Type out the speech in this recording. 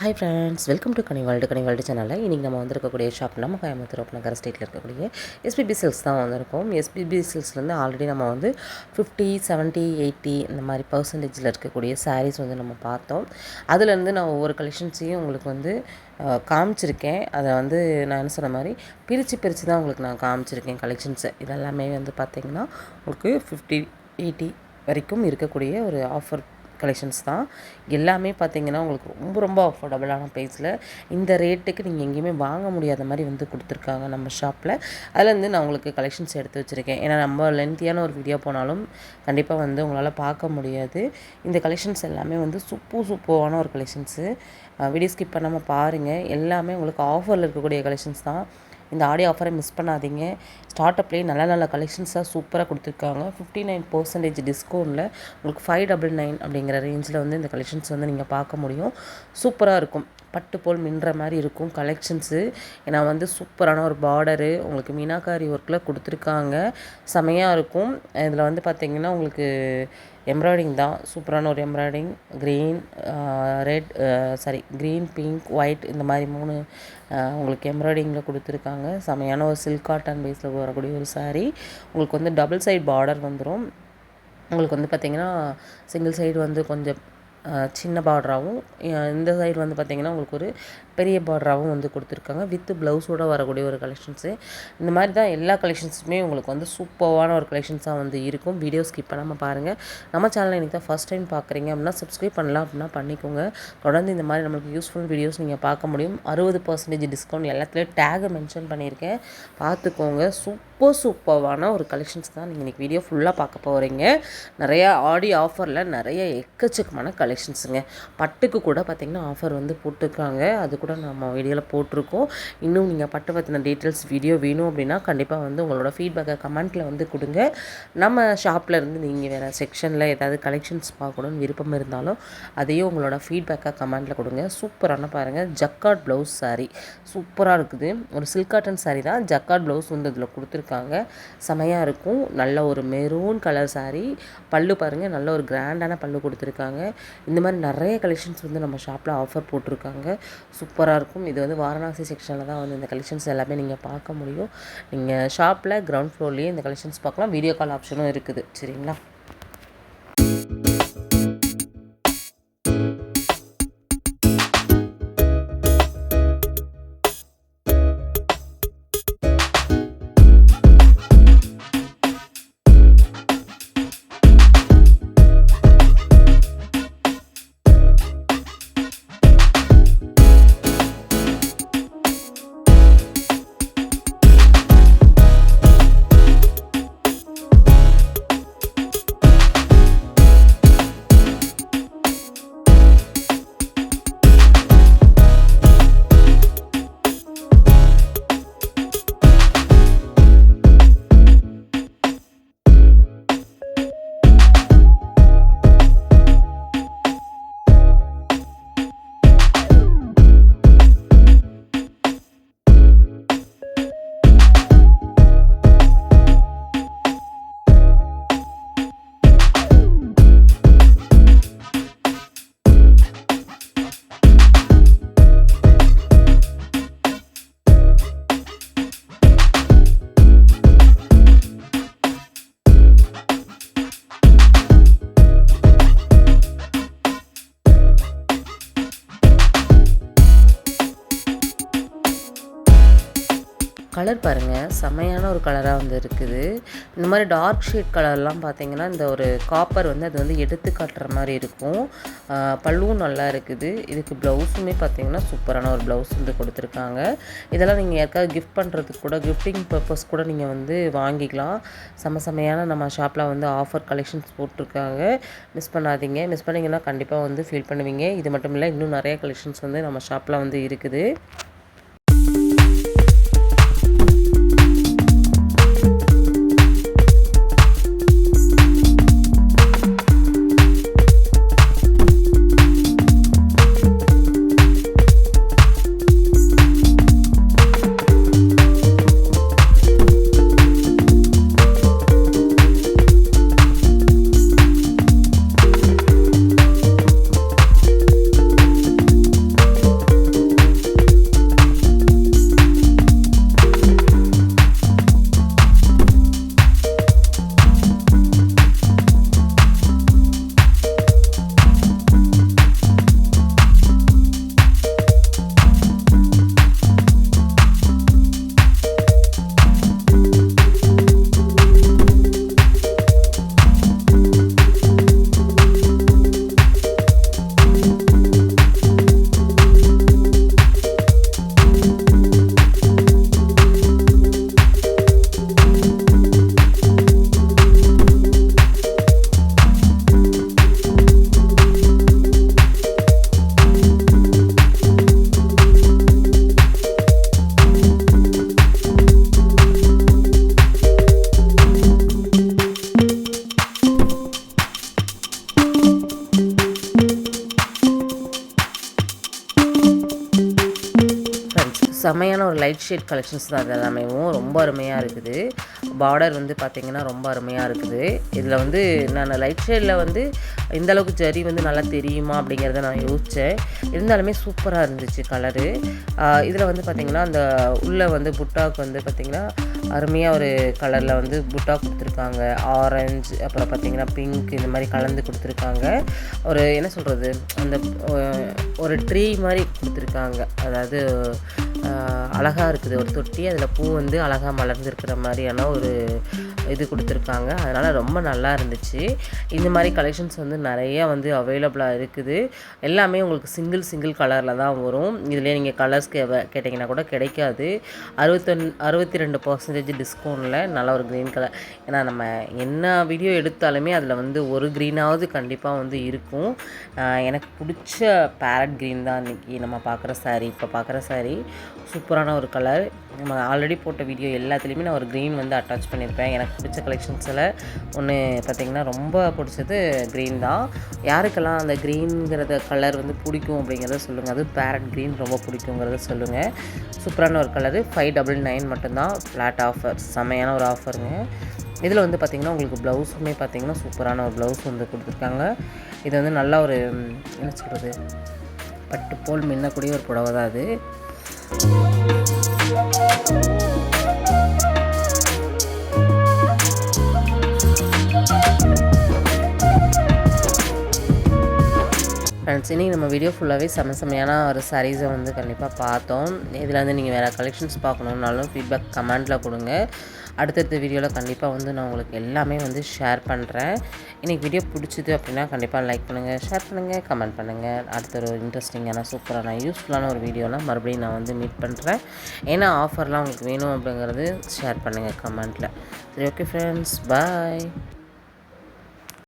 Hi friends welcome to கனிவால்டு கனிவால்டு கனி சேனலில் இன்றைக்கி நம்ம வந்திருக்கக்கூடிய ஷாப் நம்ம கோயம்புத்தூர் நகர ஸ்டேட்டில் இருக்கக்கூடிய எஸ்பிபி சில்க்ஸ் தான் வந்திருக்கோம். எஸ்பிபி சில்க்ஸ்லேருந்து ஆல்ரெடி நம்ம வந்து ஃபிஃப்டி செவன்ட்டி எயிட்டி இந்த மாதிரி பர்சன்டேஜில் இருக்கக்கூடிய சாரீஸ் வந்து நம்ம பார்த்தோம். அதுலேருந்து நான் ஒவ்வொரு கலெக்ஷன்ஸையும் உங்களுக்கு வந்து காமிச்சிருக்கேன். அதை வந்து நான் என்ன சொன்ன மாதிரி பிரித்து பிரித்து தான் உங்களுக்கு நான் காமிச்சிருக்கேன் கலெக்ஷன்ஸை இதெல்லாமே வந்து பார்த்திங்கன்னா உங்களுக்கு ஃபிஃப்டி எயிட்டி வரைக்கும் இருக்கக்கூடிய ஒரு ஆஃபர் கலெக்ஷன்ஸ் தான். எல்லாமே பார்த்தீங்கன்னா உங்களுக்கு ரொம்ப ரொம்ப அஃபோர்டபுளான ப்ரைஸில் இந்த ரேட்டுக்கு நீங்கள் எங்கேயுமே வாங்க முடியாத மாதிரி வந்து கொடுத்துருக்காங்க நம்ம ஷாப்பில் அதுலேருந்து நான் உங்களுக்கு கலெக்ஷன்ஸ் எடுத்து வச்சுருக்கேன். ஏன்னா நம்ம லென்த்தியான ஒரு வீடியோ போனாலும் கண்டிப்பாக வந்து உங்களால் பார்க்க முடியாது. இந்த கலெக்ஷன்ஸ் எல்லாமே வந்து சூப்பு சூப்பரான ஒரு கலெக்ஷன்ஸு வீடியோ ஸ்கிப் பண்ணாமல் பாருங்கள் எல்லாமே உங்களுக்கு ஆஃபரில் இருக்கக்கூடிய கலெக்ஷன்ஸ் தான். இந்த ஆடியோ ஆஃபரை மிஸ் பண்ணாதீங்க. ஸ்டார்ட் அப்லேயே நல்ல நல்ல கலெக்ஷன்ஸாக சூப்பராக கொடுத்துருக்காங்க. ஃபிஃப்டி நைன் பர்சன்டேஜ் டிஸ்கவுண்ட்டில் உங்களுக்கு ஃபைவ் டபுள் நைன் அப்படிங்கிற ரேஞ்சில் வந்து இந்த கலெக்ஷன்ஸ் வந்து நீங்கள் பார்க்க முடியும். சூப்பராக இருக்கும். பட்டு போல் மின்ற மாதிரி இருக்கும் கலெக்ஷன்ஸு ஏன்னா வந்து சூப்பரான ஒரு பார்டரு உங்களுக்கு மீனாக்காரி ஒர்க்கில் கொடுத்துருக்காங்க. செமையாக இருக்கும். இதில் வந்து பார்த்திங்கன்னா உங்களுக்கு எம்ப்ராய்டிங் தான். சூப்பரான ஒரு embroidery green red sari green pink white இந்த மாதிரி மூணு உங்களுக்கு எம்ப்ராய்டிங்கில் கொடுத்துருக்காங்க. செமையான ஒரு சில்க் காட்டன் பேஸில் வரக்கூடிய ஒரு சாரீ உங்களுக்கு வந்து டபுள் சைட் பார்டர் வந்துடும் உங்களுக்கு வந்து பார்த்திங்கன்னா சிங்கிள் சைடு வந்து கொஞ்சம் சின்ன பார்டராகவும் இந்த சைடு வந்து பார்த்திங்கன்னா உங்களுக்கு ஒரு பெரிய பார்டராகவும் வந்து கொடுத்துருக்காங்க. வித் ப்ளவுஸோட வரக்கூடிய ஒரு கலெக்ஷன்ஸு இந்த மாதிரி தான் எல்லா கலெக்ஷன்ஸுமே உங்களுக்கு வந்து சூப்பரான ஒரு கலெக்ஷன்ஸாக வந்து இருக்கும். வீடியோ ஸ்கிப் பண்ணாமல் பாருங்கள் நம்ம சேனலை இன்றைக்கி தான் ஃபஸ்ட் டைம் பார்க்குறீங்க அப்படின்னா சப்ஸ்கிரைப் பண்ணலாம் அப்படின்னா பண்ணிக்கோங்க. தொடர்ந்து இந்த மாதிரி நம்மளுக்கு யூஸ்ஃபுல் வீடியோஸ் நீங்கள் பார்க்க முடியும். அறுபது பர்சன்டேஜ் டிஸ்கவுண்ட் எல்லாத்துலேயும் டேகை மென்ஷன் பண்ணியிருக்கேன். பார்த்துக்கோங்க. சூப்பர் சூப்பரான ஒரு கலெக்ஷன்ஸ் தான் நீங்கள் இன்றைக்கி வீடியோ ஃபுல்லாக பார்க்க போகிறீங்க நிறையா ஆடி ஆஃபரில் நிறைய எக்கச்சக்கமான கலெக்ஷன்ஸுங்க பட்டுக்கு கூட பார்த்திங்கன்னா ஆஃபர் வந்து போட்டிருக்காங்க. அது கூட நம்ம வீடியோவில் போட்டிருக்கோம். இன்னும் நீங்கள் பட்டு பற்றின டீட்டெயில்ஸ் வீடியோ வேணும் அப்படின்னா கண்டிப்பாக வந்து உங்களோட ஃபீட்பேக்கை கமெண்ட்டில் வந்து கொடுங்க. நம்ம ஷாப்பில் இருந்து நீங்கள் வேறு செக்ஷனில் ஏதாவது கலெக்ஷன்ஸ் பார்க்கணும்னு விருப்பம் இருந்தாலும் அதையும் உங்களோட ஃபீட்பேக்காக கமெண்ட்டில் கொடுங்க. சூப்பரான பாருங்கள் ஜக்கார்ட் ப்ளவுஸ் சாரீ சூப்பராக இருக்குது. ஒரு சில்க் காட்டன் saree தான். ஜக்கார்ட் ப்ளவுஸ் வந்து இதில் கொடுத்துருக்காங்க செமையாக இருக்கும். நல்ல ஒரு மெரூன் கலர் saree. பல்லு பாருங்கள் நல்ல ஒரு கிராண்டான பல்லு கொடுத்துருக்காங்க. இந்த மாதிரி நிறைய கலெக்ஷன்ஸ் வந்து நம்ம ஷாப்பில் ஆஃபர் போட்டிருக்காங்க. சூப்பராக இருக்கும். இது வந்து வாரணாசி செக்ஷனில் தான் வந்து இந்த கலெக்ஷன்ஸ் எல்லாமே நீங்கள் பார்க்க முடியும். நீங்கள் ஷாப்பில் கிரவுண்ட் ஃப்ளோர்லேயே இந்த கலெக்ஷன்ஸ் பார்க்கலாம். வீடியோ கால் ஆப்ஷனும் இருக்குது. சரிங்களா? செமையான ஒரு கலராக வந்து இருக்குது. இந்த மாதிரி டார்க் ஷேட் கலர்லாம் பார்த்திங்கன்னா இந்த ஒரு காப்பர் வந்து அது வந்து எடுத்து காட்டுற மாதிரி இருக்கும். பல்லுவும் நல்லா இருக்குது. இதுக்கு ப்ளவுஸுமே பார்த்திங்கன்னா சூப்பரான ஒரு ப்ளவுஸ் வந்து கொடுத்துருக்காங்க. இதெல்லாம் நீங்கள் யாருக்காவது கிஃப்ட் பண்ணுறதுக்கு கூட கிஃப்டிங் பர்பஸ் கூட நீங்கள் வந்து வாங்கிக்கலாம். செம செமையான நம்ம ஷாப்பில் வந்து ஆஃபர் கலெக்ஷன்ஸ் போட்டிருக்காங்க. மிஸ் பண்ணாதீங்க. மிஸ் பண்ணிங்கன்னா கண்டிப்பாக வந்து ஃபீல் பண்ணுவீங்க. இது மட்டும் இல்லை இன்னும் நிறைய கலெக்ஷன்ஸ் வந்து நம்ம ஷாப்பில் வந்து இருக்குது. செமையான ஒரு லைட் ஷேட் கலெக்ஷன்ஸ் தான் அது எல்லாமேவும். ரொம்ப அருமையாக இருக்குது. பார்டர் வந்து பார்த்திங்கன்னா ரொம்ப அருமையாக இருக்குது. இதில் வந்து நான் லைட் ஷேடில் வந்து இந்த அளவுக்கு ஜரி வந்து நல்லா தெரியுமா அப்படிங்கிறத நான் யோசித்தேன் இருந்தாலுமே சூப்பராக இருந்துச்சு கலரு இதில் வந்து பார்த்திங்கன்னா அந்த உள்ளே வந்து புட்டாவுக்கு வந்து பார்த்திங்கன்னா அருமையாக ஒரு கலரில் வந்து புட்டா கொடுத்துருக்காங்க. ஆரஞ்சு அப்புறம் பார்த்திங்கன்னா பிங்க் இந்த மாதிரி கலந்து கொடுத்துருக்காங்க. ஒரு என்ன சொல்கிறது அந்த ஒரு ட்ரீ மாதிரி கொடுத்துருக்காங்க. அதாவது அழகாக இருக்குது. ஒரு தொட்டி அதில் பூ வந்து அழகாக மலர்ந்துருக்கிற மாதிரியான ஒரு இது கொடுத்துருக்காங்க. அதனால் ரொம்ப நல்லா இருந்துச்சு. இந்த மாதிரி கலெக்ஷன்ஸ் வந்து நிறைய வந்து அவைலபிளாக இருக்குது. எல்லாமே உங்களுக்கு சிங்கிள் சிங்கிள் கலரில் தான் வரும். இதிலே நீங்கள் கலர்ஸ் கே கேட்டிங்கன்னா கூட கிடைக்காது. அறுபத்தொன் அறுபத்தி ரெண்டு பர்சன்டேஜ் டிஸ்கவுண்ட்டில் நல்ல ஒரு க்ரீன் கலர் ஏன்னா நம்ம என்ன வீடியோ எடுத்தாலுமே அதில் வந்து ஒரு க்ரீனாவது கண்டிப்பாக வந்து இருக்கும். எனக்கு பிடிச்ச பேரட் க்ரீன் தான் இன்றைக்கி நம்ம பார்க்குற saree. இப்போ பார்க்குற saree சூப்பரான ஒரு கலர் நம்ம ஆல்ரெடி போட்ட வீடியோ எல்லாத்துலேயுமே நான் ஒரு க்ரீன் வந்து அட்டாச் பண்ணியிருப்பேன். எனக்கு பிடிச்ச கலெக்ஷன்ஸில் ஒன்று பார்த்திங்கன்னா ரொம்ப பிடிச்சது க்ரீன் தான். யாருக்கெல்லாம் அந்த க்ரீனுங்கிறத கலர் வந்து பிடிக்கும் அப்படிங்கிறத சொல்லுங்கள் அது பேரட் க்ரீன் ரொம்ப பிடிக்குங்கிறத சொல்லுங்கள் சூப்பரான ஒரு கலரு ஃபைவ் டபுள் நைன் மட்டும்தான். ஃப்ளாட் ஆஃபர் செமையான ஒரு ஆஃபருங்க இதில் வந்து பார்த்திங்கன்னா உங்களுக்கு ப்ளவுஸுமே பார்த்திங்கன்னா சூப்பரான ஒரு ப்ளவுஸ் வந்து கொடுத்துருக்காங்க. இது வந்து நல்லா ஒரு என்ன சொல்கிறது பட்டு போல் மின்னக்கூடிய ஒரு புடவை தான் அது. ஃப்ரெண்ட்ஸ் இன்றைக்கி நம்ம வீடியோ ஃபுல்லாகவே செம செம்மையான ஒரு சாரீஸை வந்து கண்டிப்பாக பார்த்தோம். இதில் வந்து நீங்கள் வேறு கலெக்ஷன்ஸ் பார்க்கணுன்னாலும் ஃபீட்பேக் கமெண்ட்டில் கொடுங்க. அடுத்தடுத்த வீடியோவில் கண்டிப்பாக வந்து நான் உங்களுக்கு எல்லாமே வந்து ஷேர் பண்ணுறேன் இன்றைக்கி வீடியோ பிடிச்சிது அப்படின்னா கண்டிப்பாக லைக் பண்ணுங்கள் ஷேர் பண்ணுங்கள் கமெண்ட் பண்ணுங்கள் அடுத்த ஒரு இன்ட்ரெஸ்டிங்கான சூப்பரான யூஸ்ஃபுல்லான ஒரு வீடியோலாம் மறுபடியும் நான் வந்து மீட் பண்ணுறேன் ஏன்னா ஆஃபர்லாம் உங்களுக்கு வேணும் அப்படிங்கிறது ஷேர் பண்ணுங்கள் கமெண்ட்டில் சரி ஓகே ஃப்ரெண்ட்ஸ் பாய்